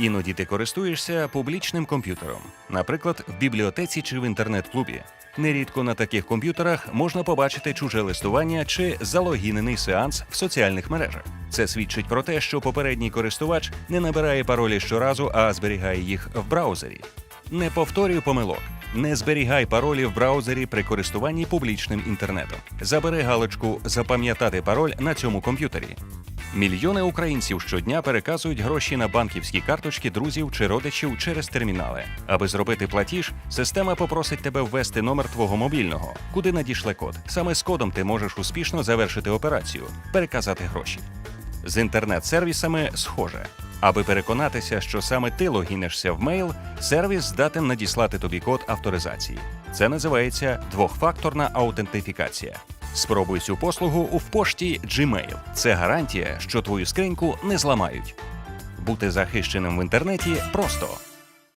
Іноді ти користуєшся публічним комп'ютером, наприклад, в бібліотеці чи в інтернет-клубі. Нерідко на таких комп'ютерах можна побачити чуже листування чи залогінений сеанс в соціальних мережах. Це свідчить про те, що попередній користувач не набирає паролі щоразу, а зберігає їх в браузері. Не повторюй помилок. Не зберігай паролі в браузері при користуванні публічним інтернетом. Забери галочку Запам'ятати пароль на цьому комп'ютері. Мільйони українців щодня переказують гроші на банківські карточки друзів чи родичів через термінали. Аби зробити платіж, система попросить тебе ввести номер твого мобільного, куди надішле код. Саме з кодом ти можеш успішно завершити операцію переказати гроші. З інтернет-сервісами схоже. Аби переконатися, що саме ти логінишся в мейл, сервіс здатен надіслати тобі код авторизації. Це називається двохфакторна аутентифікація. Спробуй цю послугу у пошті Gmail. Це гарантія, що твою скриньку не зламають. Бути захищеним в інтернеті просто.